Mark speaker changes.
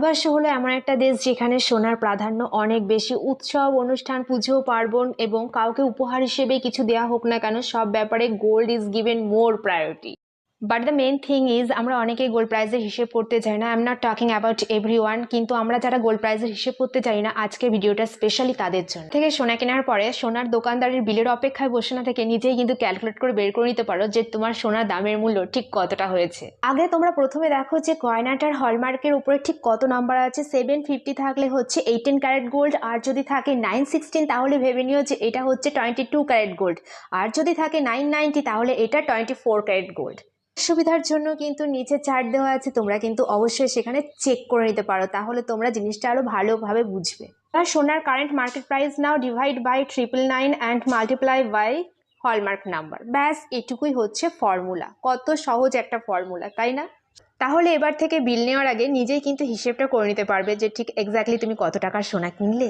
Speaker 1: ভারতবর্ষ হলো এমন একটা দেশ যেখানে সোনার প্রাধান্য অনেক বেশি। উৎসব, অনুষ্ঠান, পুজো, পার্বণ এবং কাউকে উপহার হিসেবে কিছু দেওয়া হোক না কেন, সব ব্যাপারে gold is given more priority but the main thing is আমরা অনেকেই গোল্ড প্রাইজের হিসেব করতে চাই না। I am not talking about everyone কিন্তু আমরা যারা গোল্ড প্রাইজের হিসেব করতে চাই না, আজকে ভিডিওটা স্পেশালি তাদের জন্য। থেকে সোনা কেনার পরে, সোনার দোকানদারের বিলের অপেক্ষায় বসে না থেকে নিজেই কিন্তু ক্যালকুলেট করে বের করে নিতে পারো যে তোমার সোনার দামের মূল্য ঠিক কতটা হয়েছে। আগে তোমরা প্রথমে দেখো যে গয়নাটার হলমার্কের উপরে ঠিক কত নাম্বার আছে। সেভেন ফিফটি থাকলে হচ্ছে এইটিন ক্যারেট গোল্ড আর যদি থাকে নাইন সিক্সটিন তাহলে ভেবে নিও যে এটা হচ্ছে টোয়েন্টি টু ক্যারেট গোল্ড আর যদি থাকে নাইন নাইনটি তাহলে এটা টোয়েন্টি ফোর ক্যারেট গোল্ড সুবিধার জন্য কিন্তু নিচে চার্ট দেওয়া আছে, তোমরা কিন্তু অবশ্যই সেখানে চেক করে নিতে পারো। তাহলে তোমরা জিনিসটা আরও ভালোভাবে বুঝবে। আর সোনার current market price now divide by triple nine and multiply by hallmark number ব্যাস, এটুকুই হচ্ছে ফর্মুলা কত সহজ একটা ফর্মুলা তাই না? তাহলে এবার থেকে বিল নেওয়ার আগে নিজেই কিন্তু হিসেবটা করে নিতে পারবে যে ঠিক এক্স্যাক্টলি তুমি কত টাকার সোনা কিনলে।